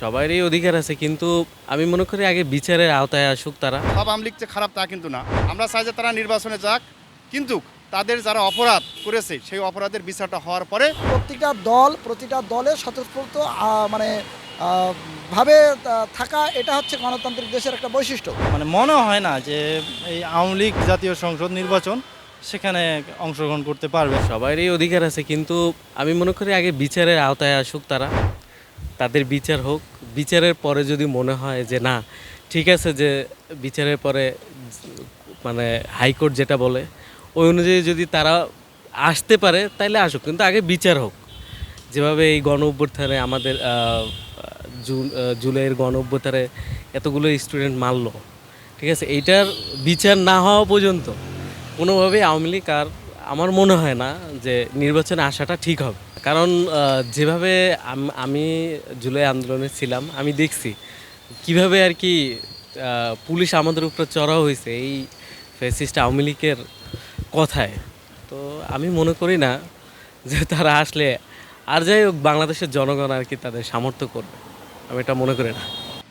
সবারই অধিকার আছে কিন্তু আমি মনে করি আগে বিচারের আওতায় আসুক তারা। সব আওয়ামী লীগ যে খারাপ তা কিন্তু না। আমরা চাই যে তারা নির্বাচনে যাক কিন্তু তাদের যারা অপরাধ করেছে সেই অপরাধের বিচারটা হওয়ার পরে প্রতিটা দল প্রতিটা দলে স্বতঃস্ফূর্ত মানে ভাবে থাকা এটা হচ্ছে গণতান্ত্রিক দেশের একটা বৈশিষ্ট্য। মানে মনে হয় না যে এই আওয়ামী লীগ জাতীয় সংসদ নির্বাচন সেখানে অংশগ্রহণ করতে পারবে। সবারই অধিকার আছে কিন্তু আমি মনে করি আগে বিচারের আওতায় আসুক তারা। তাদের বিচার হোক। বিচারের পরে যদি মনে হয় যে না, ঠিক আছে যে বিচারের পরে মানে হাইকোর্ট যেটা বলে, ওই অনুযায়ী যদি তারা আসতে পারে, তাইলে আসুক। কিন্তু আগে বিচার হোক। যেভাবে এই গণ অভ্যুত্থানে আমাদের জুন জুলাইয়ের গণ অভ্যুত্থানে এতগুলো স্টুডেন্ট মারলো, ঠিক আছে? এইটার বিচার না হওয়া পর্যন্ত কোনোভাবেই আওয়ামী লীগ আর আমার মনে হয় না যে নির্বাচনে আসাটা ঠিক হবে। কারণ যেভাবে আমি জুলাই আন্দোলনে ছিলাম, আমি দেখছি কীভাবে আর কি পুলিশ আমাদের উপরে চড়াও হয়েছে এই ফেসিস্ট আওয়ামী লীগের কথায়। তো আমি মনে করি না যে তারা আসলে, আর যাই হোক বাংলাদেশের জনগণ আর কি তাদের সামর্থ্য করবে, আমি এটা মনে করি না।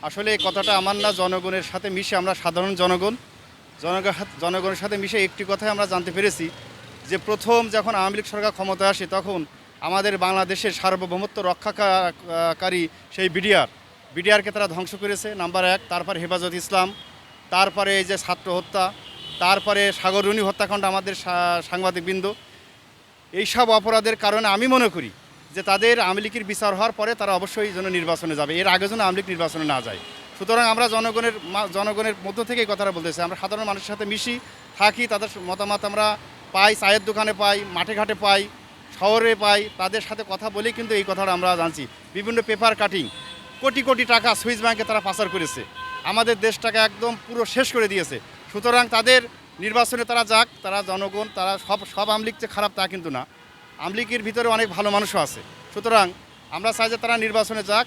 আসলে এই কথাটা আমার না জনগণের সাথে মিশে, আমরা সাধারণ জনগণ জনগণ জনগণের সাথে মিশে একটি কথাই আমরা জানতে পেরেছি যে প্রথম যখন আওয়ামী লীগ সরকার ক্ষমতায় আসে তখন আমাদের বাংলাদেশের সার্বভৌমত্ব রক্ষাকারী সেই বিডিআর। বিডিআরকে তারা ধ্বংস করেছে, নাম্বার এক। তারপরে হেফাজত ইসলাম। তারপরে এই যে ছাত্র হত্যা। তারপরে সাগররুনি হত্যাকাণ্ড আমাদের সাংবাদিকবৃন্দ। এইসব অপরাধের কারণে আমি মনে করি যে তাদের আওয়ামী লীগের বিচার হওয়ার পরে তারা অবশ্যই যেন নির্বাচনে যাবে। এর আগে যেন আওয়ামী লীগ নির্বাচনে না যায়। সুতরাং আমরা জনগণের জনগণের মধ্য থেকে এই কথাটা বলতেছি। আমরা সাধারণ মানুষের সাথে মিশি, থাকি, তাদের মতামত আমরা পাই, চায়ের দোকানে পাই, মাঠে ঘাটে পাই। শহরে পাই, তাদের সাথে কথা বলেই কিন্তু এই কথাটা আমরা জানছি। বিভিন্ন পেপার কাটিং কোটি কোটি টাকা সুইস ব্যাংকে তারা পাচার করেছে। আমাদের দেশটাকে একদম পুরো শেষ করে দিয়েছে। সুতরাং তাদের নির্বাচনে তারা যাক, তারা জনগণ, তারা সব সব আমলিগ যে খারাপ তা কিন্তু না। আমলিগের ভিতরে অনেক ভালো মানুষও আছে। সুতরাং আমরা চাই যে তারা নির্বাচনে যাক,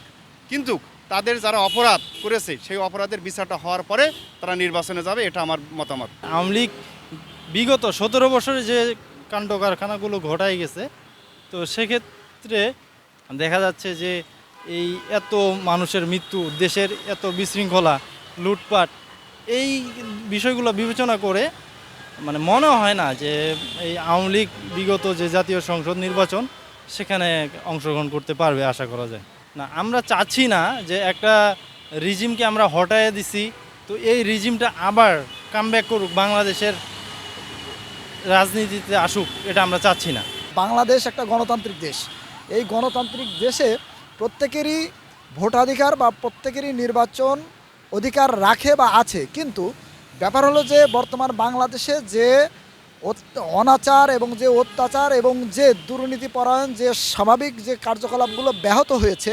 কিন্তু তাদের যারা অপরাধ করেছে, সেই অপরাধের বিচারটা হওয়ার পরে তারা নির্বাচনে যাবে, এটা আমার মতামত। আওয়ামী লীগ বিগত সতেরো বছরে যে কাণ্ড কারখানাগুলো ঘটাই গেছে। তো সেক্ষেত্রে দেখা যাচ্ছে যে এই এত মানুষের মৃত্যু, দেশের এত বিশৃঙ্খলা, লুটপাট, এই বিষয়গুলো বিবেচনা করে মানে মনে হয় না যে এই আওয়ামী লীগ বিগত যে জাতীয় সংসদ নির্বাচন সেখানে অংশগ্রহণ করতে পারবে আশা করা যায়। না, আমরা চাচ্ছি না যে একটা রিজিমকে আমরা হটায় দিছি। তো এই রিজিমটা আবার কামব্যাক করুক বাংলাদেশের রাজনীতিতে আসুক, এটা আমরা চাচ্ছি না। বাংলাদেশ একটা গণতান্ত্রিক দেশ। এই গণতান্ত্রিক দেশে প্রত্যেকেরই ভোটাধিকার বা প্রত্যেকেরই নির্বাচন অধিকার রাখে বা আছে। কিন্তু ব্যাপার হলো যে, বর্তমান বাংলাদেশে যে অনাচার এবং যে অত্যাচার এবং যে দুর্নীতিপরায়ণ, যে স্বাভাবিক যে কার্যকলাপগুলো ব্যাহত হয়েছে,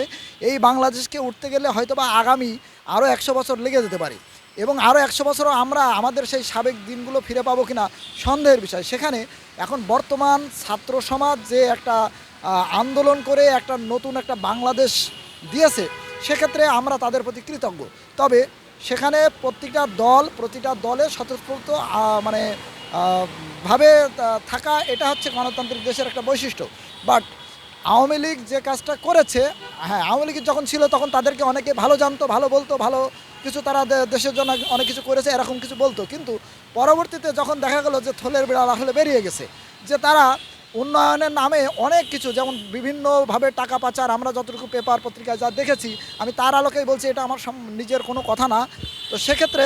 এই বাংলাদেশকে উঠতে গেলে হয়তো বা আগামী আরও একশো বছর লেগে যেতে পারে। এবং আরও একশো বছরও আমরা আমাদের সেই সাবেক দিনগুলো ফিরে পাবো কিনা সন্দেহের বিষয়। সেখানে এখন বর্তমান ছাত্র সমাজ যে একটা আন্দোলন করে একটা নতুন একটা বাংলাদেশ দিয়েছে, সেক্ষেত্রে আমরা তাদের প্রতি কৃতজ্ঞ। তবে সেখানে প্রতিটা দল, প্রতিটা দলে স্বতঃস্ফূর্ত মানে ভাবে থাকা এটা হচ্ছে গণতান্ত্রিক দেশের একটা বৈশিষ্ট্য। বাট আওয়ামী লীগ যে কাজটা করেছে হ্যাঁ আওয়ামী লীগ যখন ছিল তখন তাদেরকে অনেকে ভালো জানতো, ভালো বলতো, ভালো কিছু তারা দেশের জন্য অনেক কিছু করেছে, এরকম কিছু বলতো। কিন্তু পরবর্তীতে যখন দেখা গেল যে থলের বিড়াল আসলে বেরিয়ে গেছে, যে তারা উন্নয়নের নামে অনেক কিছু, যেমন বিভিন্নভাবে টাকা পাচার, আমরা যতটুকু পেপার, পত্রিকায় যা দেখেছি, আমি তার আলোকেই বলছি, এটা আমার নিজের কোনো কথা না। তো সেক্ষেত্রে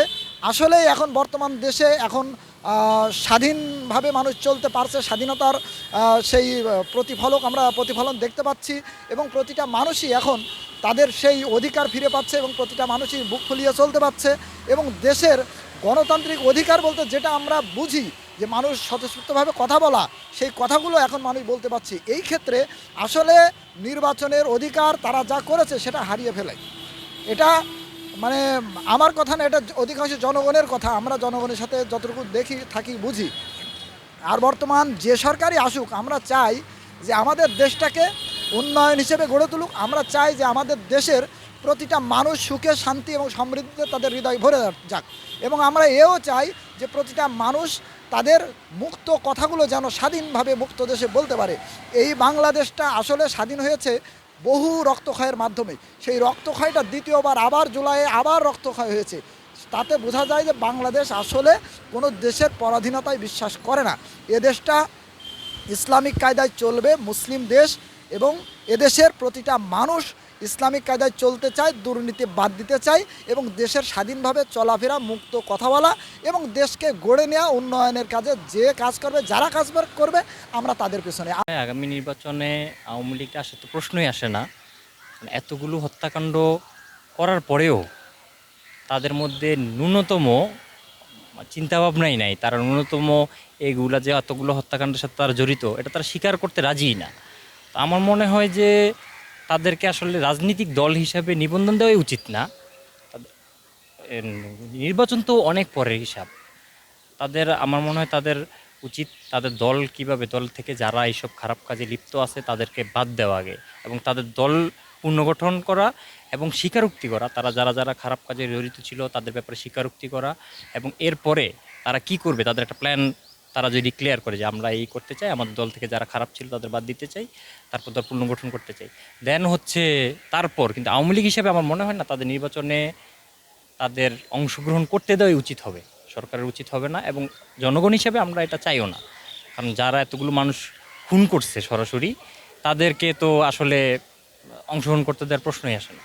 আসলেই এখন বর্তমান দেশে এখন স্বাধীনভাবে মানুষ চলতে পারছে, স্বাধীনতার সেই প্রতিফলক আমরা প্রতিফলন দেখতে পাচ্ছি এবং প্রতিটা মানুষই এখন তাদের সেই অধিকার ফিরে পাচ্ছে এবং প্রতিটা মানুষই বুক ফুলিয়ে চলতে পারছে এবং দেশের গণতান্ত্রিক অধিকার বলতে যেটা আমরা বুঝি যে মানুষ স্বতঃস্ফূর্তভাবে কথা বলা, সেই কথাগুলো এখন মানুষ বলতে পারছি। এই ক্ষেত্রে আসলে নির্বাচনের অধিকার তারা যা করেছে সেটা হারিয়ে ফেলে। এটা মানে আমার কথা না, এটা অধিকাংশ জনগণের কথা। আমরা জনগণের সাথে যতটুকু দেখি, থাকি, বুঝি। আর বর্তমান যে সরকারই আসুক, আমরা চাই যে আমাদের দেশটাকে উন্নয়ন হিসেবে গড়ে তুলুক। আমরা চাই যে আমাদের দেশের প্রতিটা মানুষ সুখে, শান্তি এবং সমৃদ্ধিতে তাদের হৃদয় ভরে যাক। এবং আমরা এও চাই যে প্রতিটা মানুষ তাদের মুক্ত কথাগুলো যেন স্বাধীনভাবে মুক্ত দেশে বলতে পারে। এই বাংলাদেশটা আসলে স্বাধীন হয়েছে বহু রক্তক্ষয়ের মাধ্যমে। সেই রক্তক্ষয়টা দ্বিতীয়বার আবার জুলাইয়ে আবার রক্তক্ষয় হয়েছে। তাতে বোঝা যায় যে বাংলাদেশ আসলে কোনো দেশের পরাধীনতায় বিশ্বাস করে না। এদেশটা দেশটা ইসলামিক কায়দায় চলবে, মুসলিম দেশ এবং এদেশের প্রতিটা মানুষ ইসলামিক কায়দায় চলতে চায়, দুর্নীতি বাদ দিতে চায় এবং দেশের স্বাধীনভাবে চলাফেরা মুক্ত কথা বলা এবং দেশকে গড়ে নেওয়া উন্নয়নের কাজে যে কাজ করবে, যারা কাজ করবে, আমরা তাদের পেছনে আগামী নির্বাচনে আওয়ামী লীগটা আসে তো প্রশ্নই আসে না। মানে এতগুলো হত্যাকাণ্ড করার পরেও তাদের মধ্যে ন্যূনতম চিন্তাভাবনাই নাই। তারা ন্যূনতম এইগুলা যে এতগুলো হত্যাকাণ্ডের সাথে তারা জড়িত, এটা তারা স্বীকার করতে রাজিই না। আমার মনে হয় যে তাদেরকে আসলে রাজনৈতিক দল হিসাবে নিবন্ধন দেওয়াই উচিত না। নির্বাচন তো অনেক পরের হিসাব। তাদের, আমার মনে হয় তাদের উচিত তাদের দল কীভাবে, দল থেকে যারা এইসব খারাপ কাজে লিপ্ত আছে তাদেরকে বাদ দেওয়া আগে এবং তাদের দল পুনর্গঠন করা এবং স্বীকারোক্তি করা। তারা যারা যারা খারাপ কাজে জড়িত ছিল তাদের ব্যাপারে স্বীকারোক্তি করা এবং এরপরে তারা কি করবে, তাদের একটা প্ল্যান তারা যদি ক্লিয়ার করে যে আমরা এই করতে চাই, আমাদের দল থেকে যারা খারাপ ছিল তাদের বাদ দিতে চাই, তারপর দল পুনর্গঠন করতে চাই। দেন হচ্ছে তারপর, কিন্তু আওয়ামী লীগ হিসেবে আমার মনে হয় না তাদের নির্বাচনে তাদের অংশগ্রহণ করতে দেওয়াই উচিত হবে। সরকারের উচিত হবে না এবং জনগণ হিসেবে আমরা এটা চাইও না। কারণ যারা এতগুলো মানুষ খুন করছে সরাসরি, তাদেরকে তো আসলে অংশগ্রহণ করতে দেওয়ার প্রশ্নই আসে না।